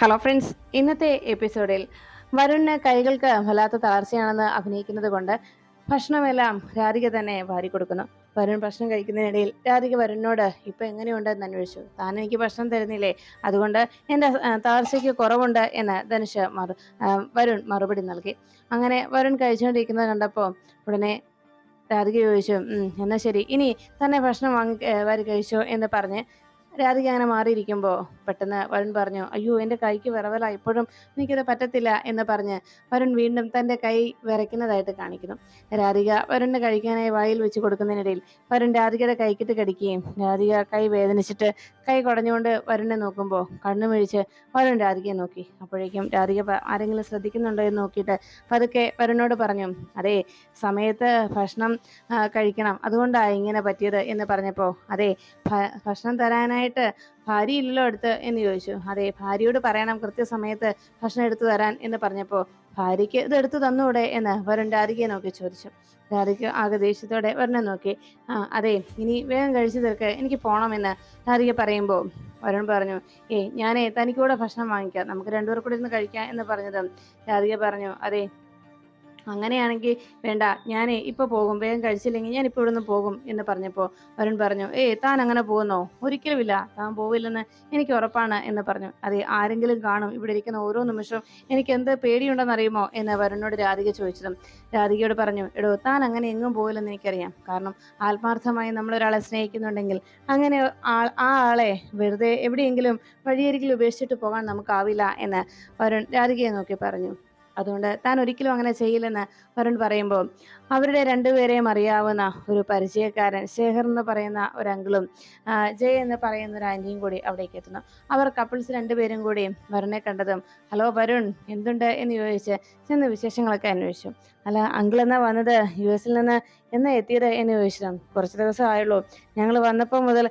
Hello friends ഇന്നത്തെ എപ്പിസോഡിൽ വരുണിന് കൈകൾക്ക് വല്ലാത്ത തളർച്ചയാണെന്ന് അഭിനയിക്കുന്നത് കൊണ്ട് ഭക്ഷണമെല്ലാം രാധിക തന്നെ വാരി കൊടുക്കുന്നു വരുൺ ഭക്ഷണം കഴിക്കുന്നതിനിടയിൽ രാധിക വരുണിനോട് ഇപ്പം എങ്ങനെയുണ്ടെന്ന് അന്വേഷിച്ചു. താൻ എനിക്ക് ഭക്ഷണം തരുന്നില്ലേ? അതുകൊണ്ട് എന്റെ തളർച്ചയ്ക്ക് കുറവുണ്ട് എന്ന് ധനുഷ് മറു വരുൺ മറുപടി നൽകി. അങ്ങനെ വരുൺ കഴിച്ചുകൊണ്ടിരിക്കുന്നത് കണ്ടപ്പോൾ ഉടനെ രാധിക ചോദിച്ചു എന്നാൽ ശരി. ഇനി തന്നെ ഭക്ഷണം വാങ്ങി വാരി കഴിച്ചോ എന്ന് പറഞ്ഞ് രാധിക അങ്ങനെ മാറിയിരിക്കുമ്പോൾ പെട്ടെന്ന് വരുൺ പറഞ്ഞു അയ്യോ എന്റെ കൈക്ക് വിറവല ഇപ്പോഴും എനിക്കത് പറ്റത്തില്ല എന്ന് പറഞ്ഞ് വരുൺ വീണ്ടും തന്റെ കൈ വിറയ്ക്കുന്നതായിട്ട് കാണിക്കുന്നു. രാധിക വരുണിന് കഴിക്കാനായി വായിൽ വെച്ച് കൊടുക്കുന്നതിനിടയിൽ വരുൺ രാധികയുടെ കൈക്കിട്ട് കടിക്കുകയും രാധിക കൈ വേദനിച്ചിട്ട് കൈ കുടഞ്ഞുകൊണ്ട് വരുണിനെ നോക്കുമ്പോൾ കണ്ണുമിഴിച്ച് വരുൺ രാധികയെ നോക്കി. അപ്പോഴേക്കും രാധിക ആരെങ്കിലും ശ്രദ്ധിക്കുന്നുണ്ടോ? എന്ന് നോക്കിയിട്ട് പതുക്കെ വരുണിനോട് പറഞ്ഞു അതെ സമയത്ത് ഭക്ഷണം കഴിക്കണം. അതുകൊണ്ടാണ് ഇങ്ങനെ പറ്റിയത്? എന്ന് പറഞ്ഞപ്പോൾ അതെ ഭക്ഷണം ഭക്ഷണം തരാനായിട്ട് ഭാര്യ ഇല്ലല്ലോ അടുത്ത് എന്ന് ചോദിച്ചു. അതെ ഭാര്യയോട് പറയണം കൃത്യസമയത്ത് ഭക്ഷണം എടുത്തു തരാൻ എന്ന് പറഞ്ഞപ്പോൾ ഭാര്യയ്ക്ക് ഇത് എടുത്തു തന്നൂടെ എന്ന് വരുൺ രാധികയെ നോക്കി ചോദിച്ചു. രാധിക ആകെ ദേഷ്യത്തോടെ വരനെ നോക്കി. ആ അതെ ഇനി വേഗം കഴിച്ചു തീർക്ക് എനിക്ക് പോകണമെന്ന് രാധിക പറയുമ്പോൾ വരുൺ പറഞ്ഞു ഏയ് ഞാനേ തനിക്കൂടെ ഭക്ഷണം വാങ്ങിക്കാം. നമുക്ക് രണ്ടുപേർ കൂടി ഇരുന്ന് കഴിക്കാം എന്ന് പറഞ്ഞത് രാധിക പറഞ്ഞു അതെ അങ്ങനെയാണെങ്കിൽ വേണ്ട ഞാൻ ഇപ്പോൾ പോകും വേഗം കഴിച്ചില്ലെങ്കിൽ ഞാൻ ഇപ്പോൾ ഇവിടുന്ന് പോകും എന്ന് പറഞ്ഞപ്പോൾ വരുൺ പറഞ്ഞു ഏ താൻ അങ്ങനെ പോകുന്നോ? ഒരിക്കലുമില്ല താൻ പോവില്ലെന്ന് എനിക്ക് ഉറപ്പാണ് എന്ന് പറഞ്ഞു. അതെ ആരെങ്കിലും കാണും ഇവിടെ ഇരിക്കുന്ന ഓരോ നിമിഷവും എനിക്ക് എന്ത് പേടിയുണ്ടെന്ന് അറിയുമോ എന്ന് വരുണോട് രാധിക ചോദിച്ചതും രാധികയോട് പറഞ്ഞു എടോ താൻ അങ്ങനെ എങ്ങും പോകില്ലെന്ന് എനിക്കറിയാം. കാരണം ആത്മാർത്ഥമായി നമ്മൾ ഒരാളെ സ്നേഹിക്കുന്നുണ്ടെങ്കിൽ അങ്ങനെ ആ ആളെ വെറുതെ എവിടെയെങ്കിലും വഴിയരികിൽ ഉപേക്ഷിച്ചിട്ട് പോകാൻ നമുക്കാവില്ല എന്ന് വരുൺ രാധികയെ നോക്കി പറഞ്ഞു. അതുകൊണ്ട് താൻ ഒരിക്കലും അങ്ങനെ ചെയ്യില്ലെന്ന് വരുൺ പറയുമ്പോൾ അവരുടെ രണ്ടുപേരെയും അറിയാവുന്ന ഒരു പരിചയക്കാരൻ ശേഖർ എന്ന് പറയുന്ന ഒരു അങ്കിളും ജയ് എന്ന് പറയുന്ന ഒരു ആന്റിയും കൂടി അവിടേക്ക് എത്തുന്നു. അവർ കപ്പിൾസ് രണ്ടുപേരും കൂടി വരുണെ കണ്ടതും ഹലോ വരുൺ എന്തുണ്ട്? എന്ന് ചോദിച്ച് ചെന്ന് വിശേഷങ്ങളൊക്കെ അന്വേഷിച്ചു. അല്ല അങ്കിൾ എന്നാ വന്നത്? യു എസിൽ നിന്ന് എന്നാ എത്തിയത്? എന്ന് ചോദിച്ചതും കുറച്ച് ദിവസം ആയുള്ളൂ. ഞങ്ങൾ വന്നപ്പോൾ മുതൽ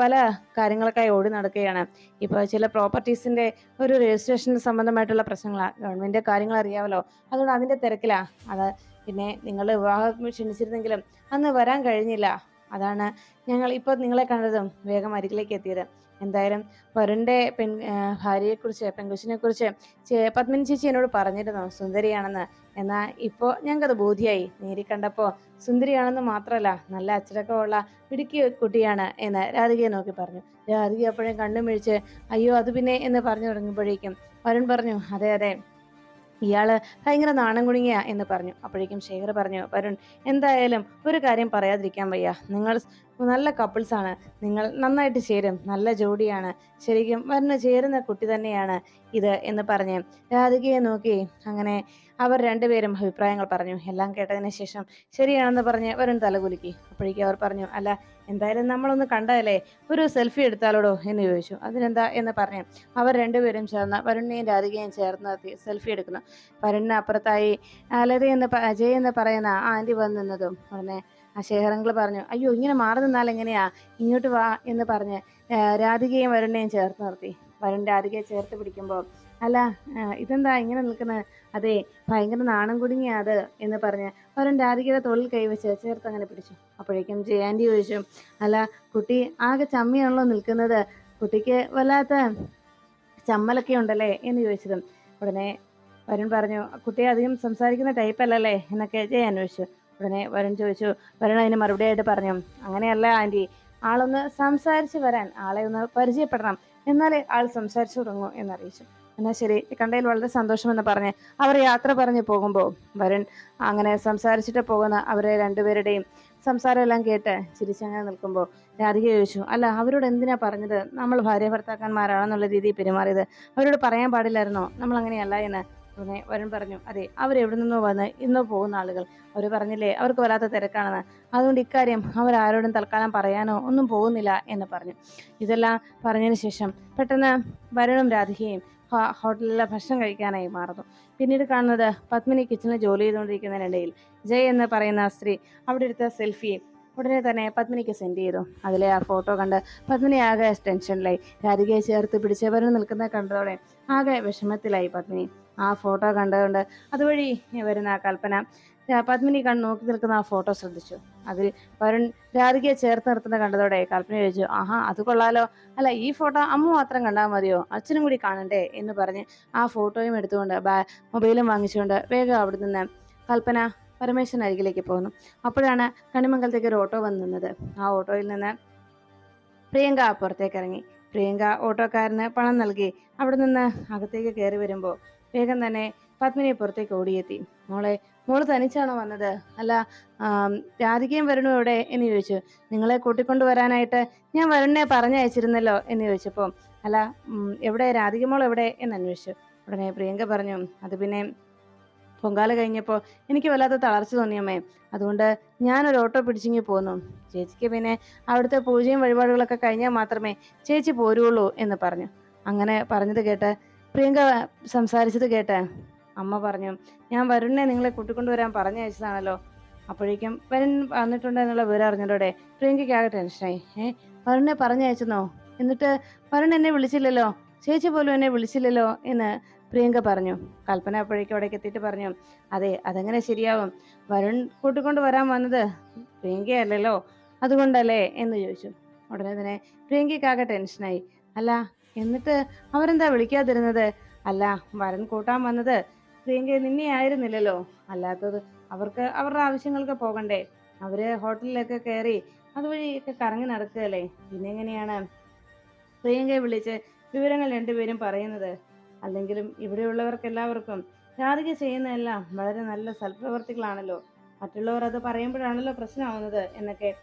പല കാര്യങ്ങൾക്കായി ഓടി നടക്കുകയാണ്. ഇപ്പോൾ ചില പ്രോപ്പർട്ടീസിന്റെ ഒരു രജിസ്ട്രേഷൻ സംബന്ധമായിട്ടുള്ള പ്രശ്നങ്ങളാണ് ഗവൺമെന്റ് കാര്യങ്ങൾ അറിയാമല്ലോ. അതുകൊണ്ട് അതിന്റെ തിരക്കിലാ. അത് പിന്നെ നിങ്ങൾ വിവാഹം ക്ഷണിച്ചിരുന്നെങ്കിലും അന്ന് വരാൻ കഴിഞ്ഞില്ല. അതാണ് ഞങ്ങൾ ഇപ്പോൾ നിങ്ങളെ കണ്ടതും വേഗം അരികിലേക്ക് എത്തിയത്. എന്തായാലും വരുണിന്റെ പെൺ ഭാര്യയെക്കുറിച്ച് പെൺകുച്ചിനെക്കുറിച്ച് ചേ- പത്മിനി ചേച്ചി എന്നോട് പറഞ്ഞിരുന്നു സുന്ദരിയാണെന്ന്. എന്നാൽ ഇപ്പോൾ ഞങ്ങൾക്കത് ബോധ്യായി. നേരി കണ്ടപ്പോൾ സുന്ദരിയാണെന്ന് മാത്രമല്ല നല്ല അച്ചടക്കമുള്ള ഇടുക്കി കുട്ടിയാണ് എന്ന് രാധികയെ നോക്കി പറഞ്ഞു. രാധിക അപ്പോഴും കണ്ണുമിഴിച്ച് അയ്യോ അത് പിന്നെ എന്ന് പറഞ്ഞു തുടങ്ങുമ്പോഴേക്കും വരുൺ പറഞ്ഞു അതെ അതെ ഇയാൾ ഭയങ്കര നാണം കുണുങ്ങിയ എന്ന് പറഞ്ഞു. അപ്പോഴേക്കും ശേഖർ പറഞ്ഞു വരുൺ എന്തായാലും ഒരു കാര്യം പറയാതിരിക്കാൻ വയ്യ. നിങ്ങൾ നല്ല കപ്പിൾസ് ആണ്. നിങ്ങൾ നന്നായിട്ട് ചേരും. നല്ല ജോഡിയാണ്. ശരിക്കും വരണ ചേരുന്ന കുട്ടി തന്നെയാണ് ഇത് എന്ന് പറഞ്ഞ് രാധികയെ നോക്കി അങ്ങനെ അവർ രണ്ടുപേരും അഭിപ്രായങ്ങൾ പറഞ്ഞു. എല്ലാം കേട്ടതിന് ശേഷം ശരിയാണെന്ന് പറഞ്ഞ് വരുൺ തലകുലുക്കി. അപ്പോഴേക്കും അവർ പറഞ്ഞു അല്ല എന്തായാലും നമ്മളൊന്ന് കണ്ടതല്ലേ? ഒരു സെൽഫി എടുത്താലോടോ? എന്ന് ചോദിച്ചു. അതിനെന്താ? എന്ന് പറഞ്ഞ് അവർ രണ്ടുപേരും ചേർന്ന് വരുണിനെയും രാധികയും ചേർന്ന് സെൽഫി എടുക്കുന്നു. വരുണിന് അപ്പുറത്തായി ലത എന്ന് അജയ് ജയ എന്ന് പറയുന്ന ആന്റി വന്നു നിന്നതും ഉടനെ ആ ശേഖരങ്ങൾ പറഞ്ഞു അയ്യോ ഇങ്ങനെ മാറി നിന്നാൽ എങ്ങനെയാ? ഇങ്ങോട്ട് വാ എന്ന് പറഞ്ഞ് രാധികയും വരുണിനെയും ചേർത്ത് നിർത്തി. വരുൺ രാധികയെ ചേർത്ത് പിടിക്കുമ്പോൾ അല്ല ഇതെന്താ ഇങ്ങനെ നിൽക്കുന്നത് അതെ ഭയങ്കര നാണം കുടുങ്ങിയാ അത് എന്ന് പറഞ്ഞ് വരുൺ രാധികയുടെ തൊഴിൽ കൈവച്ച് ചേർത്ത് അങ്ങനെ പിടിച്ചു. അപ്പോഴേക്കും ജയാന്റി ചോദിച്ചു അല്ല കുട്ടി ആകെ ചമ്മിയാണല്ലോ നിൽക്കുന്നത്? കുട്ടിക്ക് വല്ലാത്ത ചമ്മലൊക്കെ ഉണ്ടല്ലേ? എന്ന് ചോദിച്ചതും. ഉടനെ വരുൺ പറഞ്ഞു കുട്ടി അധികം സംസാരിക്കുന്ന ടൈപ്പ് അല്ലല്ലേ? എന്നൊക്കെ ജയ അന്വേഷിച്ചു. ഉടനെ വരുൺ ചോദിച്ചു വരുൺ അതിന് മറുപടിയായിട്ട് പറഞ്ഞു. അങ്ങനെയല്ല ആന്റി ആളൊന്ന് സംസാരിച്ച് വരാൻ ആളെ ഒന്ന് പരിചയപ്പെടണം. എന്നാലേ ആൾ സംസാരിച്ചു തുടങ്ങൂ എന്നറിയിച്ചു. എന്നാൽ ശരി കണ്ടതിൽ വളരെ സന്തോഷമെന്ന് പറഞ്ഞ് അവർ യാത്ര പറഞ്ഞു പോകുമ്പോൾ വരൻ അങ്ങനെ സംസാരിച്ചിട്ട് പോകുന്ന അവരെ രണ്ടുപേരുടെയും സംസാരമെല്ലാം കേട്ട് ചിരിച്ചങ്ങനെ നിൽക്കുമ്പോൾ രാധിക ചോദിച്ചു അല്ല അവരോട് എന്തിനാ പറഞ്ഞത്? നമ്മൾ ഭാര്യ ഭർത്താക്കന്മാരാണെന്നുള്ള രീതിയിൽ പെരുമാറിയത്. അവരോട് പറയാൻ പാടില്ലായിരുന്നോ? നമ്മൾ അങ്ങനെയല്ല എന്ന്. ഉടനെ വരൻ പറഞ്ഞു അതെ അവരെവിടെ നിന്നോ വന്ന് ഇന്നോ പോകുന്ന ആളുകൾ. അവർ പറഞ്ഞില്ലേ അവർക്ക് വല്ലാത്ത തിരക്കാണെന്ന്. അതുകൊണ്ട് ഇക്കാര്യം അവരാരോടും തൽക്കാലം പറയാനോ ഒന്നും പോകുന്നില്ല എന്ന് പറഞ്ഞു. ഇതെല്ലാം പറഞ്ഞതിന് ശേഷം പെട്ടെന്ന് വരണും രാധികയും ഹോട്ടലിലെ ഭക്ഷണം കഴിക്കാനായി മാറുന്നു. പിന്നീട് കാണുന്നത് പത്മിനി കിച്ചണിൽ ജോലി ചെയ്തുകൊണ്ടിരിക്കുന്നതിനിടയിൽ ജയ് എന്ന് പറയുന്ന സ്ത്രീ അവിടെ എടുത്ത സെൽഫി ഉടനെ തന്നെ പത്മിനിക്ക് സെൻഡ് ചെയ്തു. അതിലെ ആ ഫോട്ടോ കണ്ട് പത്മിനി ആകെ ടെൻഷനിലായി. രാധികയെ ചേർത്ത് പിടിച്ച് വരുന്ന നിൽക്കുന്ന കണ്ടതോടെ ആകെ വിഷമത്തിലായി പത്മിനി. ആ ഫോട്ടോ കണ്ടതുകൊണ്ട് അതുവഴി വരുന്ന ആ കൽപ്പന. പത്മിനി കണ്ണ് നോക്കി നിൽക്കുന്ന ആ ഫോട്ടോ ശ്രദ്ധിച്ചു. അതിൽ വരുൺ രാധികയെ ചേർത്ത് നിർത്തുന്ന കണ്ടതോടെ കൽപ്പന ചോദിച്ചു ആഹാ അത് കൊള്ളാലോ. അല്ല ഈ ഫോട്ടോ അമ്മ മാത്രം കണ്ടാൽ മതിയോ? അച്ഛനും കൂടി കാണണ്ടേ? എന്ന് പറഞ്ഞ് ആ ഫോട്ടോയും എടുത്തുകൊണ്ട് മൊബൈലും വാങ്ങിച്ചുകൊണ്ട് വേഗം അവിടെ നിന്ന് കൽപ്പന പരമേശ്വരൻ അരികിലേക്ക് പോകുന്നു അപ്പോഴാണ് കണിമംഗലത്തേക്ക് ഒരു ഓട്ടോ വന്ന് നിന്നത്. ആ ഓട്ടോയിൽ നിന്ന് പ്രിയങ്ക പുറത്തേക്ക് ഇറങ്ങി. പ്രിയങ്ക ഓട്ടോക്കാരന് പണം നൽകി. അവിടെ നിന്ന് അകത്തേക്ക് കയറി വരുമ്പോൾ വേഗം തന്നെ പത്മിനിയെ പുറത്തേക്ക് ഓടിയെത്തി. മോളെ മോൾ തനിച്ചാണോ വന്നത്? അല്ല രാധികയും വരണു എവിടെ? എന്ന് ചോദിച്ചു. നിങ്ങളെ കൂട്ടിക്കൊണ്ടു വരാനായിട്ട് ഞാൻ വരുണിനെ പറഞ്ഞയച്ചിരുന്നല്ലോ എന്ന് ചോദിച്ചപ്പോൾ അല്ല എവിടെ? രാധിക മോൾ എവിടെ? എന്ന് അന്വേഷിച്ചു. ഉടനെ പ്രിയങ്ക പറഞ്ഞു അത് പിന്നെ പൊങ്കാല കഴിഞ്ഞപ്പോൾ എനിക്ക് വല്ലാത്ത തളർച്ച തോന്നിയമ്മേ അതുകൊണ്ട് ഞാനൊരു ഓട്ടോ പിടിച്ചിങ്ങി പോന്നു. ചേച്ചിക്ക് പിന്നെ അവിടുത്തെ പൂജയും വഴിപാടുകളൊക്കെ കഴിഞ്ഞാൽ മാത്രമേ ചേച്ചി പോരുള്ളൂ എന്ന് പറഞ്ഞു. അങ്ങനെ പറഞ്ഞത് കേട്ട് പ്രിയങ്ക സംസാരിച്ചത് കേട്ടേ? അമ്മ പറഞ്ഞു ഞാൻ വരുണിനെ നിങ്ങളെ കൂട്ടിക്കൊണ്ടുവരാൻ പറഞ്ഞയച്ചതാണല്ലോ അപ്പോഴേക്കും വരുൺ വന്നിട്ടുണ്ട് എന്നുള്ള വിവരം അറിഞ്ഞതോടെ പ്രിയങ്കയ്ക്ക് ആകെ ടെൻഷനായി ഏ വരുണിനെ പറഞ്ഞയച്ചെന്നോ എന്നിട്ട് വരുൺ എന്നെ വിളിച്ചില്ലല്ലോ? ചേച്ചി പോലും എന്നെ വിളിച്ചില്ലല്ലോ? എന്ന് പ്രിയങ്ക പറഞ്ഞു. കൽപ്പന അപ്പോഴേക്കും അവിടേക്ക് എത്തിയിട്ട് പറഞ്ഞു അതെ അതെങ്ങനെ ശരിയാവും? വരുൺ കൂട്ടിക്കൊണ്ട് വരാൻ വന്നത് പ്രിയങ്കയല്ലല്ലോ? അതുകൊണ്ടല്ലേ? എന്ന് ചോദിച്ചു. ഉടനെ തന്നെ പ്രിയങ്കയ്ക്കാകെ ടെൻഷനായി അല്ല എന്നിട്ട് അവരെന്താ വിളിക്കാതിരുന്നത്? അല്ല വരൻ കൂട്ടാൻ വന്നത് പ്രിയങ്ക നിന്നെ ആയിരുന്നില്ലല്ലോ. അല്ലാത്തത് അവർക്ക് അവരുടെ ആവശ്യങ്ങൾക്ക് പോകണ്ടേ. അവർ ഹോട്ടലിലൊക്കെ കയറി അതുവഴി ഒക്കെ കറങ്ങി നടക്കുകയല്ലേ? പിന്നെ എങ്ങനെയാണ് പ്രിയങ്കയെ വിളിച്ച് വിവരങ്ങൾ രണ്ടുപേരും പറയുന്നത്? അല്ലെങ്കിലും ഇവിടെയുള്ളവർക്ക് എല്ലാവർക്കും രാധിക ചെയ്യുന്നതെല്ലാം വളരെ നല്ല സൽപ്രവർത്തികളാണല്ലോ. മറ്റുള്ളവർ അത് പറയുമ്പോഴാണല്ലോ പ്രശ്നമാവുന്നത് എന്നൊക്കെ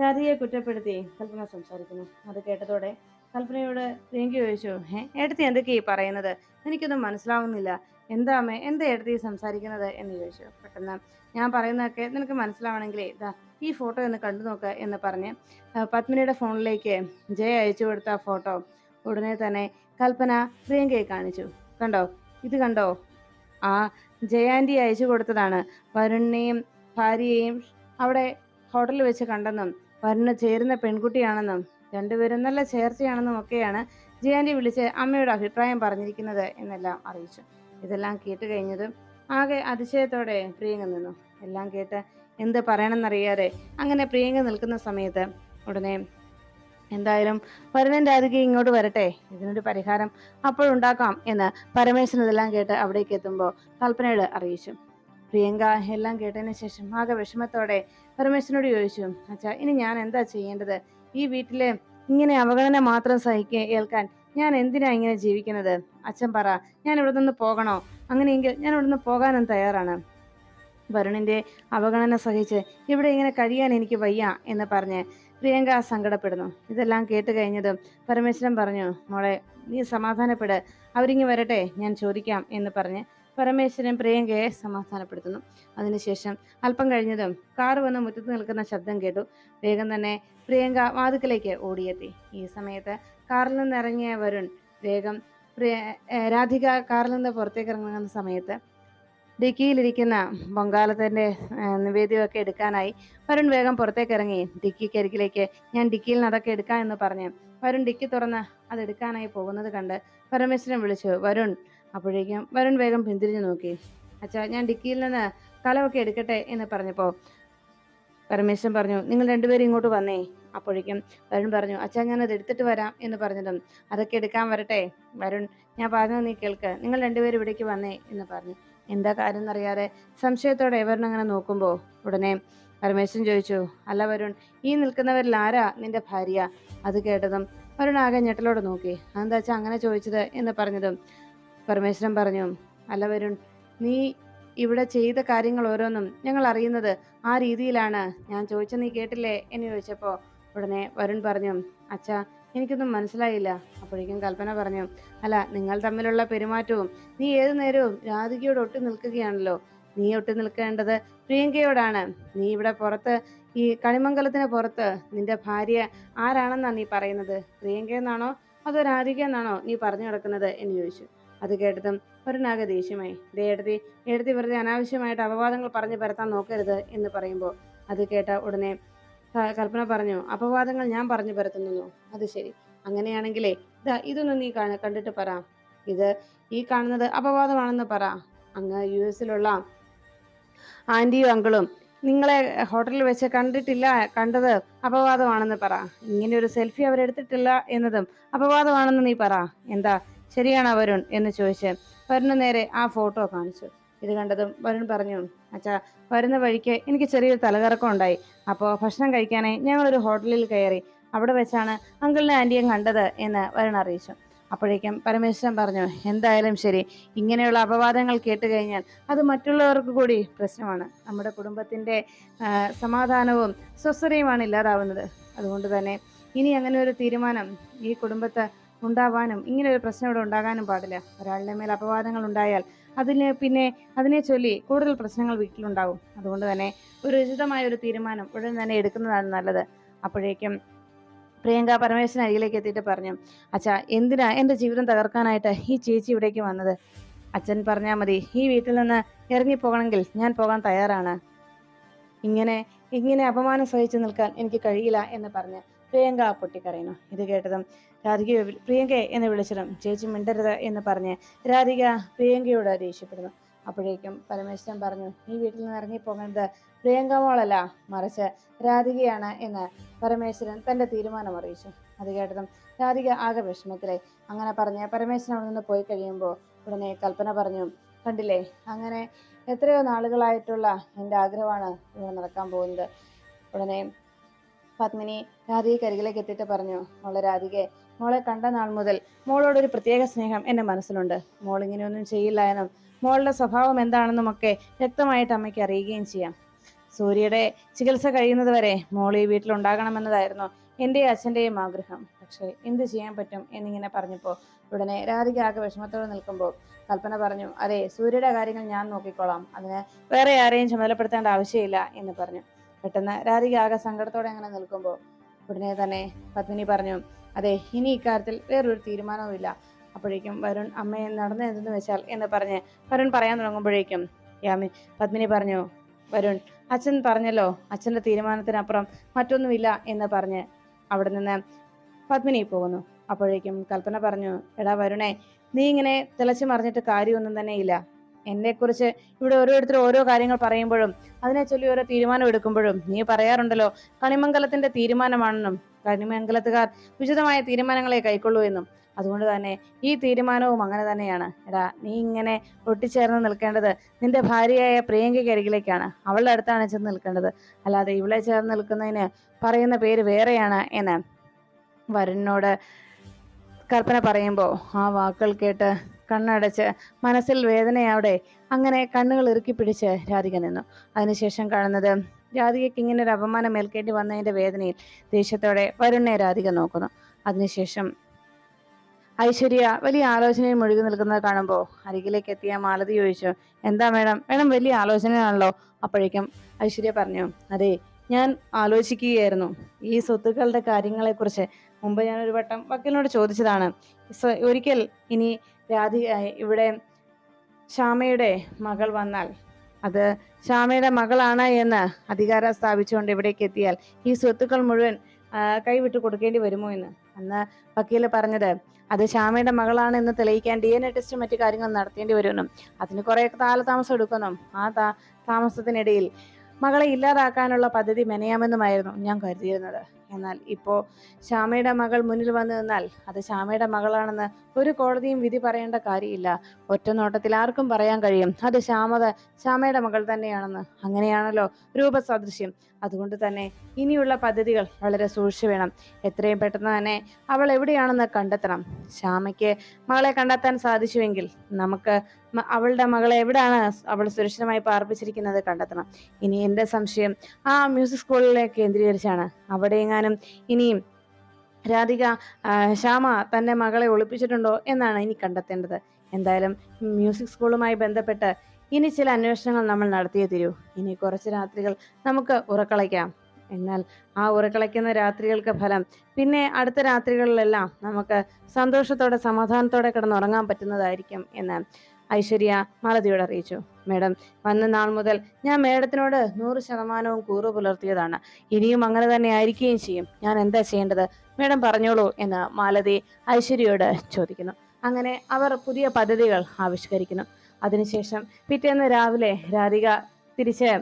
രാധികയെ കുറ്റപ്പെടുത്തി കൽപ്പന സംസാരിക്കുന്നു. അത് കേട്ടതോടെ കൽപ്പനയോട് പ്രിയങ്ക ചോദിച്ചു ഏ എടുത്തി എന്തൊക്കെയാ ഈ പറയുന്നത്? എനിക്കൊന്നും മനസ്സിലാവുന്നില്ല. എന്താ അമ്മേ എന്താ എടുത്തി സംസാരിക്കുന്നത്? എന്ന് ചോദിച്ചു. പെട്ടെന്ന് ഞാൻ പറയുന്നതൊക്കെ നിനക്ക് മനസ്സിലാവണമെങ്കിലേ ഇതാ ഈ ഫോട്ടോ ഒന്ന് കണ്ടു നോക്കുക എന്ന് പറഞ്ഞ് പത്മിനിയുടെ ഫോണിലേക്ക് ജയ അയച്ചു കൊടുത്ത ഫോട്ടോ ഉടനെ തന്നെ കൽപ്പന പ്രിയങ്കയെ കാണിച്ചു. കണ്ടോ? ഇത് കണ്ടോ? ആ ജയാന്റി അയച്ചു കൊടുത്തതാണ്. വരുണിനെയും ഭാര്യയെയും അവിടെ ഹോട്ടലിൽ വെച്ച് കണ്ടെന്നും വരുണ് ചേരുന്ന പെൺകുട്ടിയാണെന്നും രണ്ടുപേരും നല്ല ചേർച്ചയാണെന്നും ഒക്കെയാണ് ജിയാന്റെ വിളിച്ച് അമ്മയുടെ അഭിപ്രായം പറഞ്ഞിരിക്കുന്നത് എന്നെല്ലാം അറിയിച്ചു. ഇതെല്ലാം കേട്ട് കഴിഞ്ഞതും ആകെ അതിശയത്തോടെ പ്രിയങ്ക നിന്നു. എല്ലാം കേട്ട് എന്ത് പറയണമെന്നറിയാതെ അങ്ങനെ പ്രിയങ്ക നിൽക്കുന്ന സമയത്ത് ഉടനെ എന്തായാലും വരുന്നതിന്റെ അരികെ ഇങ്ങോട്ട് വരട്ടെ. ഇതിനൊരു പരിഹാരം അപ്പോഴുണ്ടാക്കാം എന്ന് പരമേശ്വരൻ ഇതെല്ലാം കേട്ട് അവിടേക്ക് എത്തുമ്പോൾ കൽപ്പനയോട് അറിയിച്ചു. പ്രിയങ്ക എല്ലാം കേട്ടതിന് ശേഷം ആകെ വിഷമത്തോടെ പരമേശ്വരനോട് ചോദിച്ചു അച്ഛാ ഇനി ഞാൻ എന്താ ചെയ്യേണ്ടത്? ഈ വീട്ടിലെ ഇങ്ങനെ അവഗണന മാത്രം സഹിക്കുക ഏൽക്കാൻ ഞാൻ എന്തിനാ ഇങ്ങനെ ജീവിക്കുന്നത്? അച്ഛൻ പറ ഞാൻ ഇവിടെ നിന്ന് പോകണോ? അങ്ങനെയെങ്കിൽ ഞാൻ ഇവിടെ നിന്ന് പോകാനും തയ്യാറാണ്. വരുണിന്റെ അവഗണന സഹിച്ച് ഇവിടെ ഇങ്ങനെ കഴിയാൻ എനിക്ക് വയ്യ എന്ന് പറഞ്ഞ് പ്രിയങ്ക സങ്കടപ്പെടുന്നു. ഇതെല്ലാം കേട്ട് കഴിഞ്ഞതും പരമേശ്വരൻ പറഞ്ഞു മോളെ നീ സമാധാനപ്പെട്. അവരിങ്ങി വരട്ടെ ഞാൻ ചോദിക്കാം എന്ന് പറഞ്ഞ് പരമേശ്വരൻ പ്രിയങ്കയെ സമാധാനപ്പെടുത്തുന്നു. അതിനുശേഷം അല്പം കഴിഞ്ഞതും കാർ വന്ന് മുറ്റത്ത് നിൽക്കുന്ന ശബ്ദം കേട്ടു. വേഗം തന്നെ പ്രിയങ്ക വാതുക്കലേക്ക് ഓടിയെത്തി. ഈ സമയത്ത് കാറിൽ നിന്ന് ഇറങ്ങിയ വരുൺ വേഗം പ്രിയ രാധിക കാറിൽ നിന്ന് പുറത്തേക്ക് ഇറങ്ങുന്ന സമയത്ത് ഡിക്കിയിലിരിക്കുന്ന പൊങ്കാലത്തിന്റെ നിവേദ്യമൊക്കെ എടുക്കാനായി വരുൺ വേഗം പുറത്തേക്ക് ഇറങ്ങി. ഡിക്കിക്ക് അരികിലേക്ക് ഞാൻ ഡിക്കിയിൽ നിന്ന് അതൊക്കെ എടുക്കാം എന്ന് പറഞ്ഞ് വരുൺ ഡിക്കി തുറന്ന് അതെടുക്കാനായി പോകുന്നത് കണ്ട് പരമേശ്വരൻ വിളിച്ചു വരുൺ അപ്പോഴേക്കും വരുൺ വേഗം പിന്തിരിഞ്ഞു നോക്കി. അച്ഛാ ഞാൻ ഡിക്കിയിൽ നിന്ന് കലമൊക്കെ എടുക്കട്ടെ എന്ന് പറഞ്ഞപ്പോൾ പരമേശ്വരൻ പറഞ്ഞു നിങ്ങൾ രണ്ടുപേരും ഇങ്ങോട്ട് വന്നേ. അപ്പോഴേക്കും വരുൺ പറഞ്ഞു അച്ഛാ അത് എടുത്തിട്ട് വരാം എന്ന് പറഞ്ഞതും അതൊക്കെ എടുക്കാൻ വരട്ടെ. വരുൺ ഞാൻ പറഞ്ഞത് നീ കേൾക്ക്. നിങ്ങൾ രണ്ടുപേരും ഇവിടേക്ക് വന്നേ എന്ന് പറഞ്ഞു. എന്താ കാര്യം എന്നറിയാതെ സംശയത്തോടെ വരുൺ അങ്ങനെ നോക്കുമ്പോൾ ഉടനെ പരമേശ്വരൻ ചോദിച്ചു അല്ല വരുൺ ഈ നിൽക്കുന്നവരിൽ ആരാ നിന്റെ ഭാര്യ? അത് കേട്ടതും വരുൺ ആകെ ഞെട്ടലോടെ നോക്കി. അതെന്താ വെച്ചാ അങ്ങനെ ചോദിച്ചത്? എന്ന് പറഞ്ഞതും പരമേശ്വരൻ പറഞ്ഞു അല്ല വരുൺ നീ ഇവിടെ ചെയ്ത കാര്യങ്ങൾ ഓരോന്നും ഞങ്ങൾ അറിയുന്നത് ആ രീതിയിലാണ്. ഞാൻ ചോദിച്ച നീ കേട്ടില്ലേ? എന്ന് ചോദിച്ചപ്പോൾ ഉടനെ വരുൺ പറഞ്ഞു അച്ഛാ എനിക്കൊന്നും മനസ്സിലായില്ല. അപ്പോഴേക്കും കൽപ്പന പറഞ്ഞു അല്ല നിങ്ങൾ തമ്മിലുള്ള പെരുമാറ്റവും നീ ഏതു നേരവും രാധികയോട് ഒട്ടി നിൽക്കുകയാണല്ലോ. നീ ഒട്ടി നിൽക്കേണ്ടത് പ്രിയങ്കയോടാണ്. നീ ഇവിടെ പുറത്ത് ഈ കണിമംഗലത്തിന് പുറത്ത് നിന്റെ ഭാര്യ ആരാണെന്നാണ് നീ പറയുന്നത്? പ്രിയങ്കയെന്നാണോ അതോ രാധിക എന്നാണോ നീ പറഞ്ഞു കിടക്കുന്നത് എന്ന് ചോദിച്ചു. അത് കേട്ടതും ഒരുനാകെ ദേഷ്യമായി. ദേ എഴുതി വെറുതെ അനാവശ്യമായിട്ട് അപവാദങ്ങൾ പറഞ്ഞു പരത്താൻ നോക്കരുത് എന്ന് പറയുമ്പോൾ അത് കേട്ട ഉടനെ കൽപ്പന പറഞ്ഞു അപവാദങ്ങൾ ഞാൻ പറഞ്ഞു പരത്തുന്നു. അത് ശരി. അങ്ങനെയാണെങ്കിലേ ഇതാ ഇതൊന്നും നീ കാണ- കണ്ടിട്ട് പറ. ഇത് ഈ കാണുന്നത് അപവാദമാണെന്ന് പറ. അങ്ങ് യു എസിലുള്ള ആന്റിയും അങ്കിളും നിങ്ങളെ ഹോട്ടലിൽ വെച്ച് കണ്ടിട്ടില്ല കണ്ടത് അപവാദമാണെന്ന് പറ. ഇങ്ങനെ ഒരു സെൽഫി അവരെടുത്തിട്ടില്ല എന്നതും അപവാദമാണെന്ന് നീ പറ. എന്താ ശരിയാണോ വരുൺ എന്ന് ചോദിച്ച് വരുണ് നേരെ ആ ഫോട്ടോ കാണിച്ചു. ഇത് കണ്ടതും വരുൺ പറഞ്ഞു അച്ഛാ വരുന്ന വഴിക്ക് എനിക്ക് ചെറിയൊരു തലകറക്കം ഉണ്ടായി. അപ്പോൾ ഭക്ഷണം കഴിക്കാനായി ഞങ്ങളൊരു ഹോട്ടലിൽ കയറി. അവിടെ വെച്ചാണ് അങ്കിളിനെ ആന്റിയും കണ്ടത് എന്ന് വരുൺ അറിയിച്ചു. അപ്പോഴേക്കും പരമേശ്വരൻ പറഞ്ഞു എന്തായാലും ശരി. ഇങ്ങനെയുള്ള അപവാദങ്ങൾ കേട്ട് കഴിഞ്ഞാൽ അത് മറ്റുള്ളവർക്ക് കൂടി പ്രശ്നമാണ്. നമ്മുടെ കുടുംബത്തിന്റെ സമാധാനവും സ്വസ്ഥതയുമാണ് ഇല്ലാതാവുന്നത്. അതുകൊണ്ട് തന്നെ ഇനി അങ്ങനെ ഒരു തീരുമാനം ഈ കുടുംബത്ത് ഉണ്ടാവാനും ഇങ്ങനെ ഒരു പ്രശ്നം ഇവിടെ ഉണ്ടാകാനും പാടില്ല. ഒരാളുടെ മേൽ അപവാദങ്ങൾ ഉണ്ടായാൽ അതിന് പിന്നെ അതിനെ ചൊല്ലി കൂടുതൽ പ്രശ്നങ്ങൾ വീട്ടിലുണ്ടാവും. അതുകൊണ്ട് തന്നെ ഒരു ഉചിതമായ ഒരു തീരുമാനം ഉടൻ തന്നെ എടുക്കുന്നതാണ് നല്ലത്. അപ്പോഴേക്കും പ്രിയങ്ക പരമേശ്വരൻ അരികിലേക്ക് എത്തിയിട്ട് പറഞ്ഞു അച്ഛാ എന്തിനാ എന്റെ ജീവിതം തകർക്കാനായിട്ട് ഈ ചേച്ചി ഇവിടേക്ക് വന്നത്? അച്ഛൻ പറഞ്ഞാൽ മതി ഈ വീട്ടിൽ നിന്ന് ഇറങ്ങിപ്പോകണമെങ്കിൽ ഞാൻ പോകാൻ തയ്യാറാണ്. ഇങ്ങനെ ഇങ്ങനെ അപമാനം സഹിച്ചു നിൽക്കാൻ എനിക്ക് കഴിയില്ല എന്ന് പറഞ്ഞ് പ്രിയങ്ക പൊട്ടിക്കരയുന്നു ഇത് കേട്ടതും രാധിക പ്രിയങ്കയെ പ്രിയങ്ക എന്ന് വിളിച്ചതും ചേച്ചി മിണ്ടരുത് എന്ന് പറഞ്ഞ് രാധിക പ്രിയങ്കയോട് ദേഷ്യപ്പെടുന്നു. അപ്പോഴേക്കും പരമേശ്വരൻ പറഞ്ഞു ഈ വീട്ടിൽ നിന്ന് ഇറങ്ങിപ്പോകുന്നത് പ്രിയങ്ക മോളല്ല മറിച്ച് രാധികയാണ് എന്ന് പരമേശ്വരൻ തന്റെ തീരുമാനം അറിയിച്ചു. അത് കേട്ടതും രാധിക ആകെ വിഷമത്തിലായി. അങ്ങനെ പറഞ്ഞ് പരമേശ്വരൻ അവിടെ നിന്ന് പോയി കഴിയുമ്പോൾ ഉടനെ കൽപ്പന പറഞ്ഞു കണ്ടില്ലേ അങ്ങനെ എത്രയോ നാളുകളായിട്ടുള്ള എന്റെ ആഗ്രഹമാണ് ഇവിടെ നടക്കാൻ പോകുന്നത്. ഉടനെ പത്മിനി രാധിക കരികിലേക്ക് എത്തിയിട്ട് പറഞ്ഞു മോളെ രാധികെ മോളെ കണ്ട നാൾ മുതൽ മോളോടൊരു പ്രത്യേക സ്നേഹം എന്റെ മനസ്സിലുണ്ട്. മോൾ ഇങ്ങനെയൊന്നും ചെയ്യില്ല എന്നും മോളുടെ സ്വഭാവം എന്താണെന്നും ഒക്കെ വ്യക്തമായിട്ട് അമ്മയ്ക്ക് അറിയുകയും ചെയ്യാം. സൂര്യയുടെ ചികിത്സ കഴിയുന്നത് വരെ മോൾ ഈ വീട്ടിലുണ്ടാകണമെന്നതായിരുന്നു എന്റെയും അച്ഛന്റെയും ആഗ്രഹം. പക്ഷേ എന്ത് ചെയ്യാൻ പറ്റും എന്നിങ്ങനെ പറഞ്ഞപ്പോൾ ഉടനെ രാധിക ആകെ വിഷമത്തോടെ നിൽക്കുമ്പോൾ കൽപ്പന പറഞ്ഞു അതെ സൂര്യയുടെ കാര്യങ്ങൾ ഞാൻ നോക്കിക്കോളാം. അതിന് വേറെ ആരെയും ചുമതലപ്പെടുത്തേണ്ട ആവശ്യമില്ല എന്ന് പറഞ്ഞു. പെട്ടെന്ന് രാധിക ആകെ സങ്കടത്തോടെ അങ്ങനെ നിൽക്കുമ്പോൾ ഉടനെ തന്നെ പത്മിനി പറഞ്ഞു അതെ ഇനി ഇക്കാര്യത്തിൽ വേറൊരു തീരുമാനവുമില്ല. അപ്പോഴേക്കും വരുൺ അമ്മയെ നടന്നു എന്തെന്ന് വെച്ചാൽ എന്ന് പറഞ്ഞ് വരുൺ പറയാൻ തുടങ്ങുമ്പോഴേക്കും യാമി പത്മിനി പറഞ്ഞു വരുൺ അച്ഛൻ പറഞ്ഞല്ലോ അച്ഛന്റെ തീരുമാനത്തിനപ്പുറം മറ്റൊന്നുമില്ല എന്ന് പറഞ്ഞ് അവിടെ നിന്ന് പത്മിനി പോകുന്നു. അപ്പോഴേക്കും കൽപ്പന പറഞ്ഞു എടാ വരുണേ നീ ഇങ്ങനെ തിളച്ചു മറിഞ്ഞിട്ട് കാര്യമൊന്നും തന്നെ ഇല്ല എന്നെക്കുറിച്ച് ഇവിടെ ഓരോരുത്തരും ഓരോ കാര്യങ്ങൾ പറയുമ്പോഴും അതിനെ ചൊല്ലി ഓരോ തീരുമാനം എടുക്കുമ്പോഴും നീ പറയാറുണ്ടല്ലോ കണിമംഗലത്തിന്റെ തീരുമാനമാണെന്നും കണിമംഗലത്തുകാർ ഉചിതമായ തീരുമാനങ്ങളെ കൈക്കൊള്ളൂ എന്നും. അതുകൊണ്ട് തന്നെ ഈ തീരുമാനവും അങ്ങനെ തന്നെയാണ്. എടാ നീ ഇങ്ങനെ ഒട്ടിച്ചേർന്ന് നിൽക്കേണ്ടത് നിന്റെ ഭാര്യയായ പ്രിയങ്കയ്ക്ക് അരികിലേക്കാണ്. അവളുടെ അടുത്താണ് ചെന്ന് നിൽക്കേണ്ടത്. അല്ലാതെ ഇവളെ ചേർന്ന് നിൽക്കുന്നതിന് പറയുന്ന പേര് വേറെയാണ് എന്ന് വരുണിനോട് കൽപ്പന പറയുമ്പോൾ ആ വാക്കുകൾ കേട്ട് കണ്ണടച്ച് മനസ്സിൽ വേദനയോടെ അങ്ങനെ കണ്ണുകൾ ഇറുക്കി പിടിച്ച് രാധിക നിന്നു. അതിനുശേഷം കാണുന്നത് രാധികയ്ക്ക് ഇങ്ങനെ ഒരു അപമാനം ഏൽക്കേണ്ടി വന്നതിന്റെ വേദനയിൽ ദേഷ്യത്തോടെ വരുണിനെ രാധിക നോക്കുന്നു. അതിനുശേഷം ഐശ്വര്യ വലിയ ആലോചനയിൽ മുഴുകി നിൽക്കുന്നത് കാണുമ്പോൾ അരികിലേക്ക് എത്തിയ മാലതി ചോദിച്ചു എന്താ മേഡം? മേഡം വലിയ ആലോചനയാണല്ലോ. അപ്പോഴേക്കും ഐശ്വര്യ പറഞ്ഞു അതെ ഞാൻ ആലോചിക്കുകയായിരുന്നു. ഈ സ്വത്തുക്കളുടെ കാര്യങ്ങളെക്കുറിച്ച് മുമ്പ് ഞാൻ ഒരു വട്ടം വക്കീലിനോട് ചോദിച്ചതാണ്. ഒരിക്കൽ ഇനി രാധിക ഇവിടെ ശ്യാമയുടെ മകൾ വന്നാൽ. അത് ശ്യാമയുടെ മകളാണ് എന്ന് അധികാരം സ്ഥാപിച്ചുകൊണ്ട് ഇവിടേക്ക് എത്തിയാൽ ഈ സ്വത്തുക്കൾ മുഴുവൻ കൈവിട്ട് കൊടുക്കേണ്ടി വരുമോ എന്ന്. അന്ന് വക്കീൽ പറഞ്ഞത് അത് ശ്യാമയുടെ മകളാണ് എന്ന് തെളിയിക്കാൻ ഡി എൻ എ ടെസ്റ്റും മറ്റു കാര്യങ്ങൾ നടത്തേണ്ടി വരുമെന്നും അതിന് കുറെ കാലതാമസം എടുക്കണം ആ താ താമസത്തിനിടയിൽ മകളെ ഇല്ലാതാക്കാനുള്ള പദ്ധതി മെനയാമെന്നുമായിരുന്നു ഞാൻ കരുതിയിരുന്നത്. എന്നാൽ ഇപ്പോൾ ശ്യാമയുടെ മകൾ മുന്നിൽ വന്നു നിന്നാൽ അത് ശ്യാമയുടെ മകളാണെന്ന് ഒരു കോടതിയും വിധി പറയേണ്ട കാര്യമില്ല. ഒറ്റ നോട്ടത്തിൽ ആർക്കും പറയാൻ കഴിയും. അത് ശ്യാമത ശ്യാമയുടെ മകൾ തന്നെയാണെന്ന്. അങ്ങനെയാണല്ലോ രൂപസദൃശ്യം. അതുകൊണ്ട് തന്നെ ഇനിയുള്ള പദ്ധതികൾ വളരെ സൂക്ഷിച്ചു വേണം. എത്രയും പെട്ടെന്ന് തന്നെ അവൾ എവിടെയാണെന്ന് കണ്ടെത്തണം. ശ്യാമയ്ക്ക് മകളെ കണ്ടെത്താൻ സാധിച്ചുവെങ്കിൽ നമുക്ക് അവളുടെ മകളെ എവിടെയാണ് അവൾ സുരക്ഷിതമായി പാർപ്പിച്ചിരിക്കുന്നത് കണ്ടെത്തണം. ഇനി എന്റെ സംശയം ആ മ്യൂസിക് സ്കൂളിലെ കേന്ദ്രീകരിച്ചാണ്. അവിടെ എങ്ങാനും ഇനിയും രാധിക ശ്യാമ തന്റെ മകളെ ഒളിപ്പിച്ചിട്ടുണ്ടോ എന്നാണ് ഇനി കണ്ടെത്തേണ്ടത്. എന്തായാലും മ്യൂസിക് സ്കൂളുമായി ബന്ധപ്പെട്ട് ഇനി ചില അന്വേഷണങ്ങൾ നമ്മൾ നടത്തിയേ തീരൂ. ഇനി കുറച്ച് രാത്രികൾ നമുക്ക് ഉറക്കളയ്ക്കാം. എന്നാൽ ആ ഉറക്കളയ്ക്കുന്ന രാത്രികൾക്ക് ഫലം പിന്നെ അടുത്ത രാത്രികളിലെല്ലാം നമുക്ക് സന്തോഷത്തോടെ സമാധാനത്തോടെ കിടന്നുറങ്ങാൻ പറ്റുന്നതായിരിക്കും എന്ന് ഐശ്വര്യ മാലതിയോട് അറിയിച്ചു. മേഡം വന്ന നാൾ മുതൽ ഞാൻ മേഡത്തിനോട് നൂറ് ശതമാനവും കൂറു പുലർത്തിയതാണ്. ഇനിയും അങ്ങനെ തന്നെ ആയിരിക്കുകയും ചെയ്യും. ഞാൻ എന്താ ചെയ്യേണ്ടത്? മേഡം പറഞ്ഞോളൂ എന്ന് മാലതി ഐശ്വര്യയോട് ചോദിക്കുന്നു. അങ്ങനെ അവർ പുതിയ പദ്ധതികൾ ആവിഷ്കരിക്കുന്നു. അതിനുശേഷം പിറ്റേന്ന് രാവിലെ രാധിക തിരിച്ച്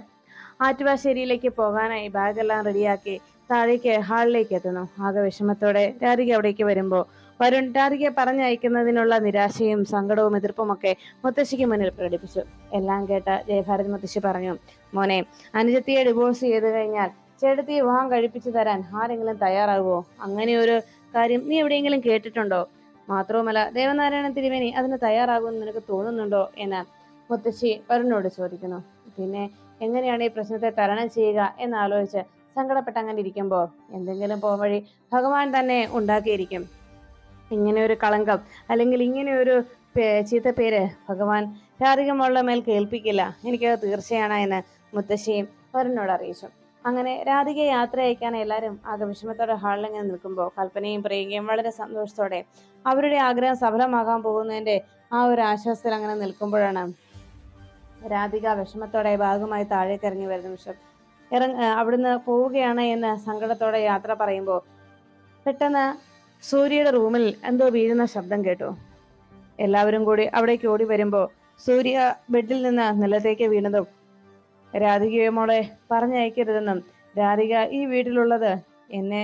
ആറ്റുവാശ്ശേരിയിലേക്ക് പോകാനായി ബാഗെല്ലാം റെഡിയാക്കി താഴേക്ക് ഹാളിലേക്ക് എത്തുന്നു. ആകെ വിഷമത്തോടെ രാധിക അവിടേക്ക് വരുമ്പോൾ വരുൺ ടാർഗെ പറഞ്ഞയക്കുന്നതിനുള്ള നിരാശയും സങ്കടവും എതിർപ്പുമൊക്കെ മുത്തശ്ശിക്ക് മുന്നിൽ പ്രകടിപ്പിച്ചു. എല്ലാം കേട്ട ജയഭാരതി മുത്തശ്ശി പറഞ്ഞു മോനെ അനുജത്തിയെ ഡിവോഴ്സ് ചെയ്തു കഴിഞ്ഞാൽ ചേട്ടത്തിയെ വിവാഹം കഴിപ്പിച്ചു തരാൻ ആരെങ്കിലും തയ്യാറാകുമോ അങ്ങനെ ഒരു കാര്യം നീ എവിടെയെങ്കിലും കേട്ടിട്ടുണ്ടോ? മാത്രവുമല്ല ദേവനാരായണ തിരുമേനി അതിന് തയ്യാറാകുമെന്ന് നിനക്ക് തോന്നുന്നുണ്ടോ? എന്ന് മുത്തശ്ശി വരുണോട് ചോദിക്കുന്നു. പിന്നെ എങ്ങനെയാണ് ഈ പ്രശ്നത്തെ തരണം ചെയ്യുക? എന്നാലോചിച്ച് സങ്കടപ്പെട്ടങ്ങനെ ഇരിക്കുമ്പോൾ എന്തെങ്കിലും പോംവഴി ഭഗവാൻ തന്നെ ഉണ്ടാക്കിയിരിക്കും. ഇങ്ങനെ ഒരു കളങ്കം അല്ലെങ്കിൽ ഇങ്ങനെ ഒരു ചീത്ത പേര് ഭഗവാൻ രാധികമുള്ള മേൽ കേൾപ്പിക്കില്ല. എനിക്കത് തീർച്ചയാണ് എന്ന് മുത്തശ്ശിയും വരുണിനോട് അറിയിച്ചു. അങ്ങനെ രാധികയെ യാത്ര അയക്കാൻ എല്ലാവരും ആകെ വിഷമത്തോടെ ഹാളിൽ ഇങ്ങനെ നിൽക്കുമ്പോൾ കൽപ്പനയും പ്രിയങ്കയും വളരെ സന്തോഷത്തോടെ അവരുടെ ആഗ്രഹം സഫലമാകാൻ പോകുന്നതിന്റെ ആ ഒരു ആശ്വാസത്തിൽ അങ്ങനെ നിൽക്കുമ്പോഴാണ് രാധിക വിഷമത്തോടെ ഭാഗമായി താഴേക്ക് ഇറങ്ങി വരുന്ന നിമിഷം ഇറങ്ങ അവിടുന്ന് പോവുകയാണ് എന്ന് സങ്കടത്തോടെ യാത്ര പറയുമ്പോൾ പെട്ടെന്ന് സൂര്യയുടെ റൂമിൽ എന്തോ വീഴുന്ന ശബ്ദം കേട്ടു. എല്ലാവരും കൂടി അവിടേക്ക് ഓടി വരുമ്പോൾ സൂര്യ ബെഡിൽ നിന്ന് നിലത്തേക്ക് വീണതും രാധികയെ മോളെ പറഞ്ഞയക്കരുതെന്നും രാധിക ഈ വീട്ടിലുള്ളത് എന്നെ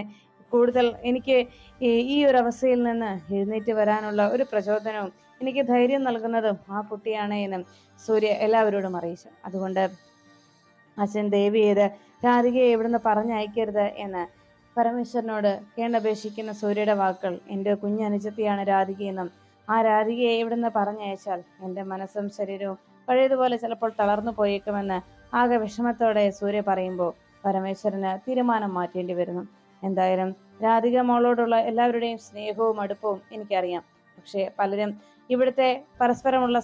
കൂടുതൽ എനിക്ക് ഈ- ഒരു അവസ്ഥയിൽ നിന്ന് എഴുന്നേറ്റ് വരാനുള്ള ഒരു പ്രചോദനവും എനിക്ക് ധൈര്യം നൽകുന്നതും ആ കുട്ടിയാണ് എന്നും സൂര്യ എല്ലാവരോടും അറിയിച്ചു. അതുകൊണ്ട് അച്ഛൻ ദേവി ചെയ്ത് രാധികയെ ഇവിടുന്ന് പറഞ്ഞയക്കരുത് എന്ന് പരമേശ്വരനോട് കേണ്ടപേക്ഷിക്കുന്ന സൂര്യയുടെ വാക്കുകൾ എന്റെ കുഞ്ഞനുജത്തിയാണ് രാധികയെന്നും ആ രാധികയെ ഇവിടുന്ന് പറഞ്ഞയച്ചാൽ എന്റെ മനസ്സും ശരീരവും പഴയതുപോലെ ചിലപ്പോൾ തളർന്നു പോയേക്കുമെന്ന് ആകെ വിഷമത്തോടെ സൂര്യ പറയുമ്പോൾ പരമേശ്വരന് തീരുമാനം മാറ്റേണ്ടി വരുന്നു. എന്തായാലും രാധിക മോളോടുള്ള എല്ലാവരുടെയും സ്നേഹവും അടുപ്പവും എനിക്കറിയാം. പക്ഷേ പലരും ഇവിടുത്തെ പരസ്പരമുള്ള